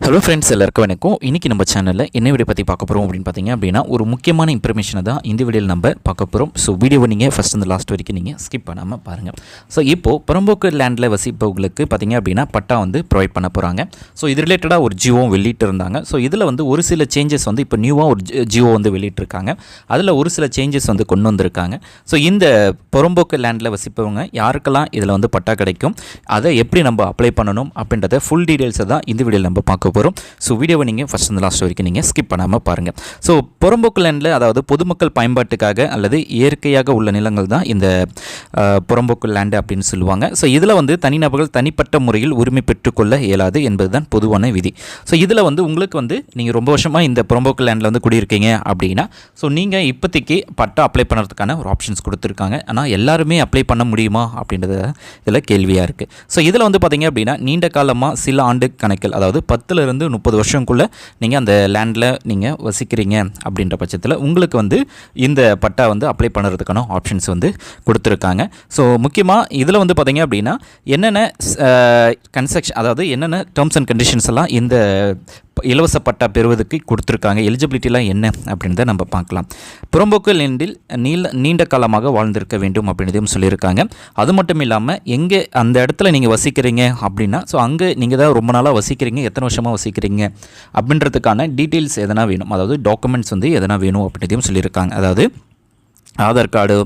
Hello friends எல்லாருக்கும் வணக்கம். இன்றைக்கி நம்ம சேனலில் என்ன வீடியோ பற்றி பார்க்க போகிறோம் அப்படின்னு பார்த்தீங்க அப்படின்னா ஒரு முக்கியமான இன்ஃபர்மேஷனை தான் இந்த வீடியோவில் நம்ம பார்க்க போகிறோம் ஸோ வீடியோவை நீங்கள் ஃபஸ்ட் அந்த லாஸ்ட் வரைக்கும் நீங்கள் ஸ்கிப் பண்ணாமல் பாருங்கள் ஸோ இப்போது புறம்போக்கு லேண்டில் வசிப்பவங்களுக்கு பார்த்தீங்க அப்படின்னா பட்டா வந்து ப்ரொவைட் பண்ண போகிறாங்க ஸோ இது ரிலேட்டடாக ஒரு ஜியோவும் வெளியிட்டு இருந்தாங்க. ஸோ இதில் வந்து ஒரு சில சேஞ்சஸ் வந்து இப்போ நியூவாக ஒரு ஜி- ஜியோ வந்து வெளியிட்டிருக்காங்க. அதில் ஒரு சில சேஞ்சஸ் வந்து கொண்டு வந்திருக்காங்க. ஸோ இந்த புறம்போக்கு லேண்டில் வசிப்பவங்க யாருக்கெல்லாம் இதில் வந்து பட்டா கிடைக்கும் அதை எப்படி நம்ம அப்ளை பண்ணணும் அப்படின்றத ஃபுல் டீடைல்ஸை தான் இந்த வீடியோவில் நம்ம பார்க்க போகிறோம் ஸோ வீடியோவை நீங்கள் ஃபஸ்ட் இந்த லாஸ்ட் வரைக்கும் நீங்கள் ஸ்கிப் பண்ணாமல் பாருங்கள் ஸோ புறம்போக்கு லேண்டில் அதாவது பொதுமக்கள் பயன்பாட்டுக்காக அல்லது இயற்கையாக உள்ள நிலங்கள் தான் இந்த புறம்போக்கு லேண்டு அப்படின்னு சொல்லுவாங்க. ஸோ இதில் வந்து தனிநபர்கள் தனிப்பட்ட முறையில் உரிமை பெற்றுக்கொள்ள இயலாது என்பது தான் பொதுவான விதி. ஸோ இதில் வந்து உங்களுக்கு வந்து நீங்கள் ரொம்ப வருஷமாக இந்த புறம்போக்கு லேண்டில் வந்து குடியிருக்கீங்க அப்படின்னா ஸோ நீங்கள் இப்போதைக்கு பட்டா அப்ளை பண்ணுறதுக்கான ஒரு ஆப்ஷன்ஸ் கொடுத்துருக்காங்க. ஆனால் எல்லாருமே அப்ளை பண்ண முடியுமா அப்படின்றத இதில் கேள்வியாக இருக்குது ஸோ இதில் வந்து பார்த்தீங்க அப்படின்னா நீண்ட காலமாக சில ஆண்டு கணக்கில் அதாவது பத்து பத்துலேருந்து முப்பது வருஷம்குள்ளே நீங்கள் அந்த லேண்டில் நீங்கள் வசிக்கிறீங்க அப்படின்ற பட்சத்தில் உங்களுக்கு வந்து இந்த பட்டா வந்து அப்ளை பண்ணுறதுக்கான ஆப்ஷன்ஸ் வந்து கொடுத்துருக்காங்க. ஸோ முக்கியமாக இதில் வந்து பார்த்திங்க அப்படின்னா என்னென்ன கன்ஸ்ட்ரக்ஷன் அதாவது என்னென்ன டேர்ம்ஸ் அண்ட் கண்டிஷன்ஸ் எல்லாம் இந்த இலவச பட்டா பெறுவதற்கு கொடுத்துருக்காங்க. எலிஜிபிலிட்டிலாம் என்ன அப்படின்றத நம்ம பார்க்கலாம். புறம்போக்கு நீண்டில் நீள நீண்ட காலமாக வாழ்ந்திருக்க வேண்டும் அப்படின்றதையும் சொல்லியிருக்காங்க. அது மட்டும் இல்லாமல் எங்கே அந்த இடத்துல நீங்கள் வசிக்கிறீங்க அப்படின்னா ஸோ அங்கே நீங்கள் தான் ரொம்ப நாளாக வசிக்கிறீங்க எத்தனை வருஷமாக வசிக்கிறீங்க அப்படின்றதுக்கான டீட்டெயில்ஸ் எதனா வேணும்? அதாவது டாக்குமெண்ட்ஸ் வந்து எதனா வேணும் அப்படின்றதையும் சொல்லியிருக்காங்க. அதாவது ஆதார் கார்டு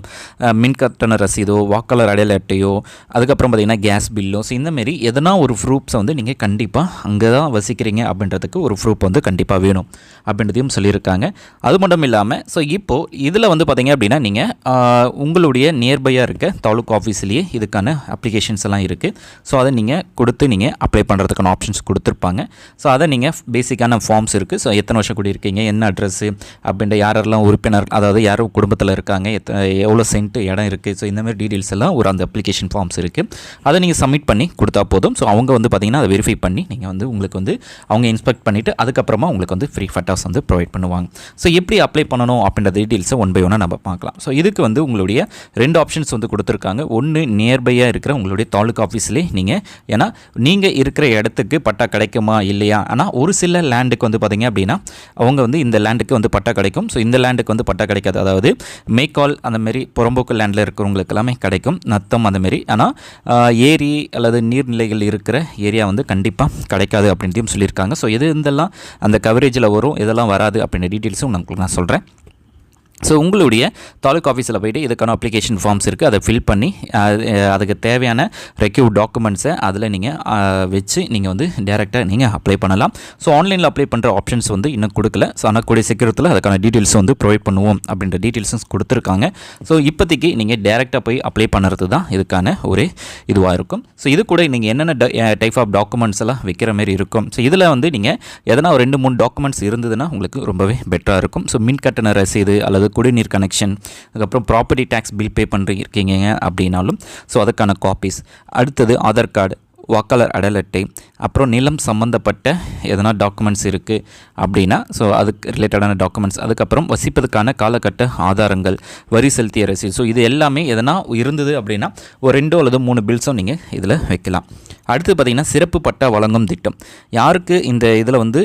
மின் கட்டண ரசீதோ வாக்காளர் அடையாள அட்டையோ அதுக்கப்புறம் பார்த்திங்கன்னா கேஸ் பில்லோ ஸோ இந்தமாரி எதனா ஒரு ப்ரூஃப்ஸை வந்து நீங்கள் கண்டிப்பாக அங்கே தான் வசிக்கிறீங்க அப்படின்றதுக்கு ஒரு ப்ரூஃப் வந்து கண்டிப்பாக வேணும் அப்படின்றதையும் சொல்லியிருக்காங்க. அது மட்டும் இல்லாமல் ஸோ இப்போது இதில் வந்து பார்த்தீங்க அப்படின்னா நீங்கள் உங்களுடைய நியர்பையாக இருக்க தாலுக் ஆஃபீஸ்லேயே இதுக்கான அப்ளிகேஷன்ஸ் எல்லாம் இருக்குது ஸோ அதை நீங்கள் கொடுத்து நீங்கள் அப்ளை பண்ணுறதுக்கான ஆப்ஷன்ஸ் கொடுத்துருப்பாங்க. ஸோ அதை நீங்கள் பேசிக்கான ஃபார்ம்ஸ் இருக்குது ஸோ எத்தனை வருஷம் குடியிருக்கீங்க என்ன அட்ரஸ்ஸு அப்படின்ற யாரெல்லாம் உறுப்பினர் அதாவது யாரும் குடும்பத்தில் இருக்காங்க எத்த எவ்வளோ சென்ட் இடம் இருக்குது ஸோ இந்த மாதிரி டீட்டெயில்ஸ் எல்லாம் ஒரு அந்த அப்ளிகேஷன் ஃபார்ம்ஸ் இருக்குது அதை நீங்கள் சப்மிட் பண்ணி கொடுத்தா போதும். ஸோ அவங்க வந்து பார்த்திங்கன்னா அதை வெரிஃபை பண்ணி நீங்கள் வந்து உங்களுக்கு வந்து அவங்க இன்ஸ்பெக்ட் பண்ணிவிட்டு அதுக்கப்புறமா உங்களுக்கு வந்து ஃப்ரீ ஃபட்டாஸ் வந்து ப்ரொவைட் பண்ணுவாங்க. ஸோ எப்படி அப்ளை பண்ணணும் அப்படின்ற டீட்டெயில்ஸை ஒன் பை ஒன்னாக நம்ம பார்க்கலாம். ஸோ இதுக்கு வந்து உங்களுடைய ரெண்டு ஆப்ஷன்ஸ் வந்து கொடுத்துருக்காங்க. ஒன்று நியர்பையாக இருக்கிற உங்களுடைய தாலுக் ஆஃபீஸ்லேயே நீங்கள் ஏன்னா நீங்கள் இருக்கிற இடத்துக்கு பட்டா கிடைக்குமா? இல்லையா? ஆனால் ஒரு சில லேண்டுக்கு வந்து பார்த்திங்க அப்படின்னா அவங்க வந்து இந்த லேண்டுக்கு வந்து பட்டா கிடைக்கும். ஸோ இந்த லேண்டுக்கு வந்து பட்டா கிடைக்காது. அதாவது மேக் அந்த அந்தமாரி புறம்போக்கு லேண்டில் இருக்கிறவங்களுக்கு எல்லாமே கிடைக்கும். நத்தம் அந்தமாரி ஆனால் ஏரி அல்லது நீர்நிலைகள் இருக்கிற ஏரியா வந்து கண்டிப்பாக கிடைக்காது அப்படின்ட்டையும் சொல்லியிருக்காங்க. ஸோ எது இதெல்லாம் அந்த கவரேஜில் வரும் இதெல்லாம் வராது அப்படின்ற டீட்டெயில்ஸும் உங்களுக்கு நான் சொல்கிறேன் ஸோ உங்களுடைய தாலுக் ஆஃபீஸில் போயிட்டு இதுக்கான அப்ளிகேஷன் ஃபார்ம்ஸ் இருக்குது அதை ஃபில் பண்ணி அது, அதுக்கு தேவையான ரெக்யூ டாக்குமெண்ட்ஸை அதில் நீங்கள் வச்சு நீங்கள் வந்து டேரெக்டாக நீங்கள் அப்ளை பண்ணலாம். ஸோ ஆன்லைனில் அப்ளை பண்ணுற ஆப்ஷன்ஸ் வந்து இன்னும் கொடுக்கல. ஸோ ஆனால் கூடிய சீக்கிரத்தில் அதுக்கான டீட்டெயில்ஸ் வந்து ப்ரொவைட் பண்ணுவோம் அப்படின்ற டீட்டெயில்ஸும் கொடுத்துருக்காங்க. ஸோ இப்போதைக்கு நீங்கள் டேரெக்டாக போய் அப்ளை பண்ணுறது தான் இதுக்கான ஒரு இதுவாக இருக்கும். ஸோ இது கூட நீங்கள் என்னென்ன டைப் ஆஃப் டாக்குமெண்ட்ஸ் எல்லாம் வைக்கிற மாதிரி இருக்கும். ஸோ இதில் வந்து நீங்கள் எதனா ஒரு ரெண்டு மூணு டாக்குமெண்ட்ஸ் இருந்ததுன்னா உங்களுக்கு ரொம்பவே பெட்டராக இருக்கும். ஸோ மின் கட்டண ரசீது அல்லது குடிநீர் கனெக்ஷன் அதுக்கப்புறம் ப்ராப்பர்ட்டி டேக்ஸ் பில் பே பண்ணுறீங்க அப்படின்னாலும் ஸோ அதுக்கான காப்பீஸ் அடுத்தது ஆதார் கார்டு வாக்காளர் அடல் அட்டை அப்புறம் நிலம் சம்மந்தப்பட்ட எதனா டாக்குமெண்ட்ஸ் இருக்குது அப்படின்னா ஸோ அதுக்கு ரிலேட்டடான டாக்குமெண்ட்ஸ் அதுக்கப்புறம் வசிப்பதற்கான காலகட்ட ஆதாரங்கள் வரி செலுத்திய ரசீது ஸோ இது எல்லாமே எதனா இருந்தது அப்படின்னா ஒரு ரெண்டோ அல்லது மூணு பில்ஸும் நீங்கள் இதில் வைக்கலாம். அடுத்து பார்த்திங்கன்னா சிறப்பு பட்டா வழங்கும் திட்டம். யாருக்கு இந்த இதில் வந்து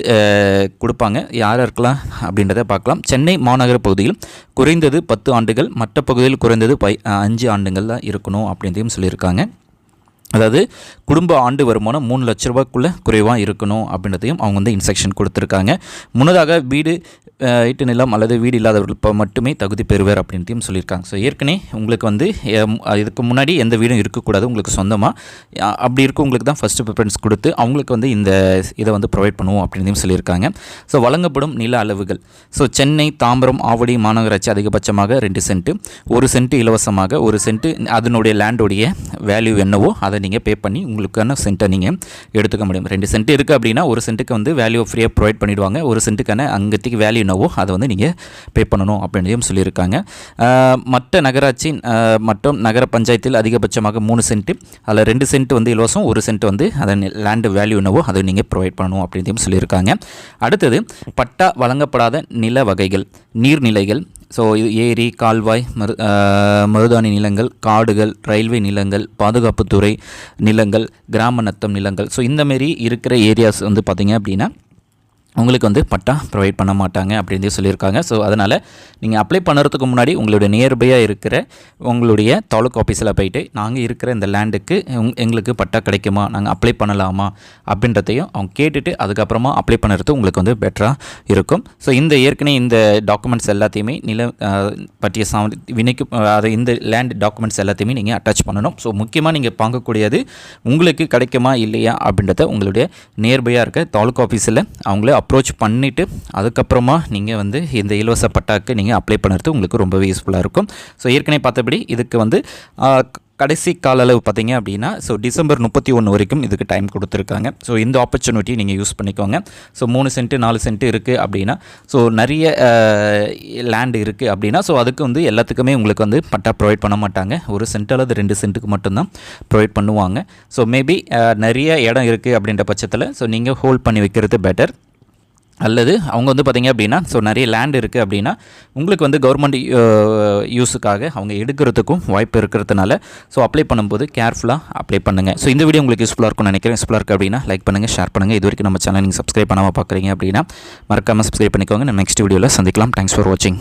கொடுப்பாங்க? யார் இருக்கலாம் அப்படின்றத பார்க்கலாம். சென்னை மாநகர பகுதியில் குறைந்தது பத்து ஆண்டுகள் மற்ற பகுதியில் குறைந்தது பை அஞ்சு ஆண்டுகள் தான் இருக்கணும் அப்படின்றதையும் சொல்லியிருக்காங்க. அதாவது குடும்ப ஆண்டு வருமானம் மூணு லட்ச ரூபாய்க்குள்ளே குறைவாக இருக்கணும் அப்படின்றதையும் அவங்க வந்து இன்ஸ்ட்ரக்ஷன் கொடுத்துருக்காங்க. முன்னதாக வீடு அஹ், வீட்டு நிலம் அல்லது வீடு இல்லாதவர்கள் இப்போ மட்டுமே தகுதி பெறுவர் அப்படின்றதையும் சொல்லியிருக்காங்க. ஸோ ஏற்கனவே உங்களுக்கு வந்து இதுக்கு முன்னாடி எந்த வீடும் இருக்கக்கூடாது உங்களுக்கு சொந்தமாக அப்படி இருக்கவங்களுக்கு தான் ஃபஸ்ட்டு ப்ரிஃபரன்ஸ் கொடுத்து அவங்களுக்கு வந்து இந்த இதை வந்து ப்ரொவைட் பண்ணுவோம் அப்படின்றதையும் சொல்லியிருக்காங்க. ஸோ வழங்கப்படும் நில அளவுகள். ஸோ சென்னை தாம்பரம் ஆவடி மாநகராட்சி அதிகபட்சமாக ரெண்டு சென்ட்டு ஒரு சென்ட்டு இலவசமாக ஒரு சென்ட்டு அதனுடைய லேண்டோடைய வேல்யூ என்னவோ அதை நீங்கள் பே பண்ணி உங்களுக்கான சென்ட்டை நீங்கள் எடுத்துக்க முடியும். ரெண்டு சென்ட் இருக்குது அப்படின்னா ஒரு சென்ட்டுக்கு வந்து வேல்யூ ஃப்ரீயாக ப்ரொவைட் பண்ணிடுவாங்க. ஒரு சென்ட்டுக்கான அங்கத்துக்கு வேல்யூ என்னவோ அதை வந்து நீங்கள் பே பண்ணணும் அப்படின்றதையும் சொல்லியிருக்காங்க. மற்ற நகராட்சி மற்றும் நகர பஞ்சாயத்தில் அதிகபட்சமாக மூணு சென்ட்டு அதில் ரெண்டு சென்ட் வந்து இலவசம் ஒரு சென்ட் வந்து அதன் லேண்டு வேல்யூ என்னவோ அதை நீங்கள் ப்ரொவைட் பண்ணணும் அப்படின்றதையும் சொல்லியிருக்காங்க. அடுத்தது பட்டா வழங்கப்படாத நில வகைகள் நீர்நிலைகள் ஸோ இது ஏரி கால்வாய் மரு மருதாணி நிலங்கள் காடுகள் ரயில்வே நிலங்கள் பாதுகாப்புத்துறை நிலங்கள் கிராம நத்தம் நிலங்கள். ஸோ இந்தமாரி இருக்கிற ஏரியாஸ் வந்து பார்த்திங்க அப்படின்னா உங்களுக்கு வந்து பட்டா ப்ரொவைட் பண்ண மாட்டாங்க அப்படின்னு சொல்லியிருக்காங்க. ஸோ அதனால் நீங்கள் அப்ளை பண்ணுறதுக்கு முன்னாடி உங்களுடைய நியர்பையாக இருக்கிற உங்களுடைய தாலுக் ஆஃபீஸில் போயிட்டு நாங்கள் இருக்கிற இந்த லேண்டுக்கு எங்களுக்கு பட்டா கிடைக்குமா? நாங்கள் அப்ளை பண்ணலாமா? அப்படின்றதையும் அவங்க கேட்டுட்டு அதுக்கப்புறமா அப்ளை பண்ணுறது உங்களுக்கு வந்து பெட்டராக இருக்கும். ஸோ இந்த ஏற்கனவே இந்த டாக்குமெண்ட்ஸ் எல்லாத்தையுமே நில பற்றிய சா வினைக்கு அதை இந்த லேண்ட் டாக்குமெண்ட்ஸ் எல்லாத்தையுமே நீங்கள் அட்டாச் பண்ணணும். ஸோ முக்கியமாக நீங்கள் பார்க்கக்கூடியது உங்களுக்கு கிடைக்குமா இல்லையா அப்படின்றத உங்களுடைய நியர்பையாக இருக்க தாலுக் ஆஃபீஸில் அவங்கள அப்ரோச் பண்ணிவிட்டு அதுக்கப்புறமா நீங்கள் வந்து இந்த இலவச பட்டாக்கு நீங்கள் அப்ளை பண்ணுறது உங்களுக்கு ரொம்பவே யூஸ்ஃபுல்லாக இருக்கும். ஸோ ஏற்கனவே பார்த்தபடி இதுக்கு வந்து கடைசி கால அளவு பார்த்தீங்க அப்படின்னா ஸோ டிசம்பர் முப்பத்தி ஒன்று வரைக்கும் இதுக்கு டைம் கொடுத்துருக்காங்க. ஸோ இந்த ஆப்பர்ச்சுனிட்டி நீங்கள் யூஸ் பண்ணிக்கோங்க. ஸோ மூணு சென்ட்டு நாலு சென்ட்டு இருக்குது அப்படின்னா ஸோ நிறைய லேண்ட் இருக்குது அப்படின்னா ஸோ அதுக்கு வந்து எல்லாத்துக்குமே உங்களுக்கு வந்து பட்டா ப்ரொவைட் பண்ண மாட்டாங்க. ஒரு சென்ட் அல்லது ரெண்டு சென்ட்டுக்கு மட்டும்தான் ப்ரொவைட் பண்ணுவாங்க. ஸோ மேபி நிறைய இடம் இருக்குது அப்படின்ற பட்சத்தில் ஸோ நீங்கள் ஹோல்ட் பண்ணி வைக்கிறது பெட்டர் அல்லது அவங்க வந்து பார்த்திங்க அப்படின்னா ஸோ நிறைய லேண்ட் இருக்குது அப்படின்னா உங்களுக்கு வந்து கவர்மெண்ட் யூஸுக்காக uh, அவங்க எடுக்கிறதுக்கும் வாய்ப்பு இருக்கிறதுனால ஸோ அப்ளை பண்ணும்போது கேர்ஃபுல்லாக அப்ளை பண்ணுங்கள் ஸோ இந்த வீடியோ உங்களுக்கு யூஸ்ஃபுல்லாக இருக்கும்னு நினைக்கிறேன். யூஸ்ஃபுல்லாக இருக்குது அப்படின்னா லைக் பண்ணுங்கள் ஷேர் பண்ணுங்கள் இது வரைக்கும் நம்ம சேனல் நீங்கள் சப்ஸ்கிரைப் பண்ணாமல் பார்க்குறீங்க அப்படின்னா மறக்காமல் சப்ஸ்கிரைப் பண்ணிக்கோங்க. நம்ம நெக்ஸ்ட் வீடியோவில் சந்திக்கலாம். தேங்க்ஸ் ஃபார் வாட்சிங்